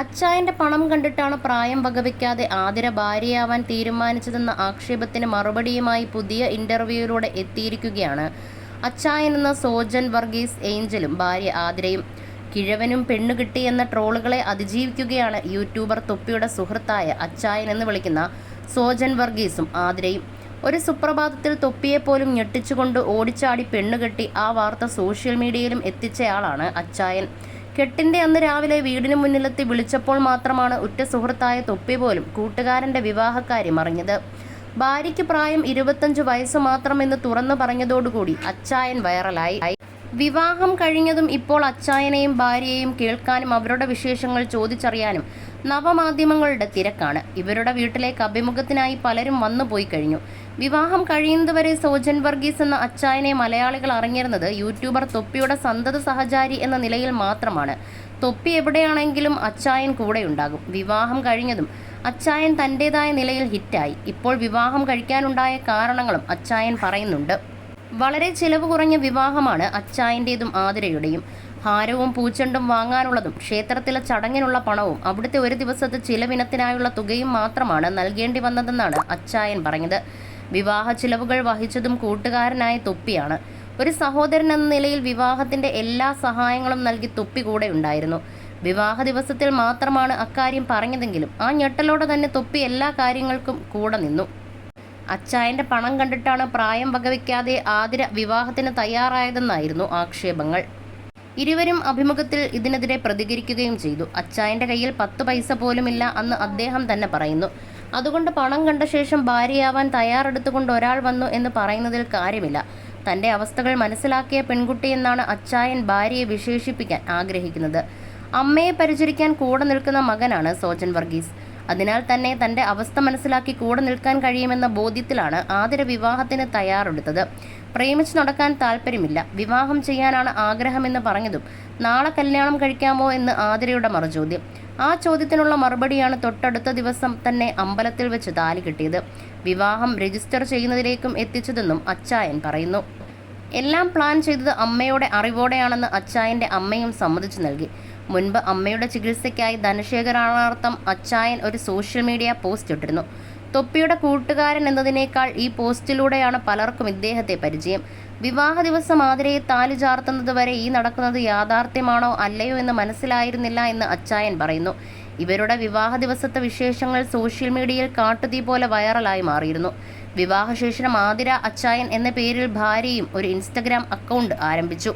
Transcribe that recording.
അച്ചായന്റെ പണം കണ്ടിട്ടാണ് പ്രായം വകവയ്ക്കാതെ ആതിര ഭാര്യയാവാൻ തീരുമാനിച്ചതെന്ന ആക്ഷേപത്തിന് മറുപടിയുമായി പുതിയ ഇന്റർവ്യൂയിലൂടെ എത്തിയിരിക്കുകയാണ്. അച്ചായൻ എന്ന സോജൻ വർഗീസ് ഏഞ്ചലും ഭാര്യ ആതിരയും. കിഴവനും പെണ്ണു കിട്ടി എന്ന ട്രോളുകളെ അതിജീവിക്കുകയാണ് യൂട്യൂബർ തൊപ്പിയുടെ സുഹൃത്തായ അച്ചായൻ എന്ന് വിളിക്കുന്ന സോജൻ വർഗീസും ആതിരയും. ഒരു സുപ്രഭാതത്തിൽ തൊപ്പിയെപ്പോലും ഞെട്ടിച്ചുകൊണ്ട് ഓടിച്ചാടി പെണ്ണുകെട്ടി ആ വാർത്ത സോഷ്യൽ മീഡിയയിലും എത്തിച്ചയാളാണ് അച്ചായൻ. കെട്ടിന്റെ അന്ന് രാവിലെ വീടിന് മുന്നിലെത്തി വിളിച്ചപ്പോൾ മാത്രമാണ് ഉറ്റ സുഹൃത്തായ തൊപ്പി പോലും കൂട്ടുകാരന്റെ വിവാഹക്കാര്യം അറിഞ്ഞത് ഭാര്യയ്ക്ക് പ്രായം ഇരുപത്തഞ്ച് വയസ്സ് മാത്രമെന്ന് തുറന്നു പറഞ്ഞതോടുകൂടി അച്ചായൻ വൈറലായി. വിവാഹം കഴിഞ്ഞതും ഇപ്പോൾ അച്ചായനെയും ഭാര്യയെയും കേൾക്കാനും അവരുടെ വിശേഷങ്ങൾ ചോദിച്ചറിയാനും നവമാധ്യമങ്ങളുടെ തിരക്കാണ്. ഇവരുടെ വീട്ടിലേക്ക് അഭിമുഖത്തിനായി പലരും വന്നു പോയി കഴിഞ്ഞു. വിവാഹം കഴിയുന്നതുവരെ സോജൻ വർഗീസ് എന്ന അച്ചായനെ മലയാളികൾ അറിഞ്ഞിരുന്നത് യൂട്യൂബർ തൊപ്പിയുടെ സന്തത സഹചാരി എന്ന നിലയിൽ മാത്രമാണ്. തൊപ്പി എവിടെയാണെങ്കിലും അച്ചായൻ കൂടെയുണ്ടാകും. വിവാഹം കഴിഞ്ഞതും അച്ചായൻ തന്റെതായ നിലയിൽ ഹിറ്റായി. ഇപ്പോൾ വിവാഹം കഴിക്കാനുണ്ടായ കാരണങ്ങളും അച്ചായൻ പറയുന്നുണ്ട്. വളരെ ചിലവ് കുറഞ്ഞ വിവാഹമാണ് അച്ചായന്റേതും ആതിരയുടെയും. ഹാരവും പൂച്ചെണ്ടും വാങ്ങാനുള്ളതും ക്ഷേത്രത്തിലെ ചടങ്ങിനുള്ള പണവും അവിടുത്തെ ഒരു ദിവസത്തെ ചിലവിനത്തിനായുള്ള തുകയും മാത്രമാണ് നൽകേണ്ടി വന്നതെന്നാണ് അച്ചായൻ പറഞ്ഞത്. വിവാഹ ചിലവുകൾ വഹിച്ചതും കൂട്ടുകാരനായ തൊപ്പിയാണ്. ഒരു സഹോദരൻ എന്ന നിലയിൽ വിവാഹത്തിന്റെ എല്ലാ സഹായങ്ങളും നൽകി തൊപ്പി കൂടെ ഉണ്ടായിരുന്നു. വിവാഹ ദിവസത്തിൽ മാത്രമാണ് അക്കാര്യം പറഞ്ഞതെങ്കിലും ആ ഞെട്ടലോടെ തന്നെ തൊപ്പി എല്ലാ കാര്യങ്ങൾക്കും കൂടെ നിന്നു. അച്ചായന്റെ പണം കണ്ടിട്ടാണ് പ്രായം വകവയ്ക്കാതെ ആതിര വിവാഹത്തിന് തയ്യാറായതെന്നായിരുന്നു ആക്ഷേപങ്ങൾ. ഇരുവരും അഭിമുഖത്തിൽ ഇതിനെതിരെ പ്രതികരിക്കുകയും ചെയ്തു. അച്ചായന്റെ കയ്യിൽ പത്ത് പൈസ പോലുമില്ല അന്ന് അദ്ദേഹം തന്നെ പറയുന്നു. അതുകൊണ്ട് പണം കണ്ട ശേഷം ഭാര്യയാവാൻ തയ്യാറെടുത്തുകൊണ്ട് ഒരാൾ വന്നു എന്ന് പറയുന്നതിൽ കാര്യമില്ല. തന്റെ അവസ്ഥകൾ മനസ്സിലാക്കിയ പെൺകുട്ടി എന്നാണ് അച്ചായൻ ഭാര്യയെ വിശേഷിപ്പിക്കാൻ ആഗ്രഹിക്കുന്നത്. അമ്മയെ പരിചരിക്കാൻ കൂടെ നിൽക്കുന്ന മകനാണ് സോജൻ വർഗീസ്. അതിനാൽ തന്നെ തന്റെ അവസ്ഥ മനസ്സിലാക്കി കൂടെ നിൽക്കാൻ കഴിയുമെന്ന ബോധ്യത്തിലാണ് ആതിര വിവാഹത്തിന് തയ്യാറെടുത്തത്. പ്രേമിച്ച് നടക്കാൻ താല്പര്യമില്ല വിവാഹം ചെയ്യാനാണ് ആഗ്രഹമെന്ന് പറഞ്ഞതും നാളെ കല്യാണം കഴിക്കാമോ എന്ന് ആതിരയുടെ മറുചോദ്യം. ആ ചോദ്യത്തിനുള്ള മറുപടിയാണ് തൊട്ടടുത്ത ദിവസം തന്നെ അമ്പലത്തിൽ വെച്ച് താലി കിട്ടിയത്. വിവാഹം രജിസ്റ്റർ ചെയ്യുന്നതിലേക്കും എത്തിച്ചതെന്നും അച്ചായൻ പറയുന്നു. എല്ലാം പ്ലാൻ ചെയ്തത് അമ്മയുടെ അറിവോടെയാണെന്ന് അച്ചായന്റെ അമ്മയും സമ്മതിച്ചു നൽകി. മുൻപ് അമ്മയുടെ ചികിത്സയ്ക്കായി ധനശേഖരണാർത്ഥം അച്ചായൻ ഒരു സോഷ്യൽ മീഡിയ പോസ്റ്റ് ഇട്ടിരുന്നു. തൊപ്പിയുടെ കൂട്ടുകാരൻ എന്നതിനേക്കാൾ ഈ പോസ്റ്റിലൂടെയാണ് പലർക്കും ഇദ്ദേഹത്തെ പരിചയം. വിവാഹ ദിവസം ആതിരയെ താലി ചാർത്തുന്നത് വരെ ഈ നടക്കുന്നത് യാഥാർത്ഥ്യമാണോ അല്ലയോ എന്ന് മനസ്സിലായിരുന്നില്ല എന്ന് അച്ചായൻ പറയുന്നു. ഇവരുടെ വിവാഹ ദിവസത്തെ വിശേഷങ്ങൾ സോഷ്യൽ മീഡിയയിൽ കാട്ടുതീ പോലെ വൈറലായി മാറിയിരുന്നു. വിവാഹശേഷം ആതിര അച്ചായൻ എന്ന പേരിൽ ഭാര്യയും ഒരു ഇൻസ്റ്റഗ്രാം അക്കൗണ്ട് ആരംഭിച്ചു.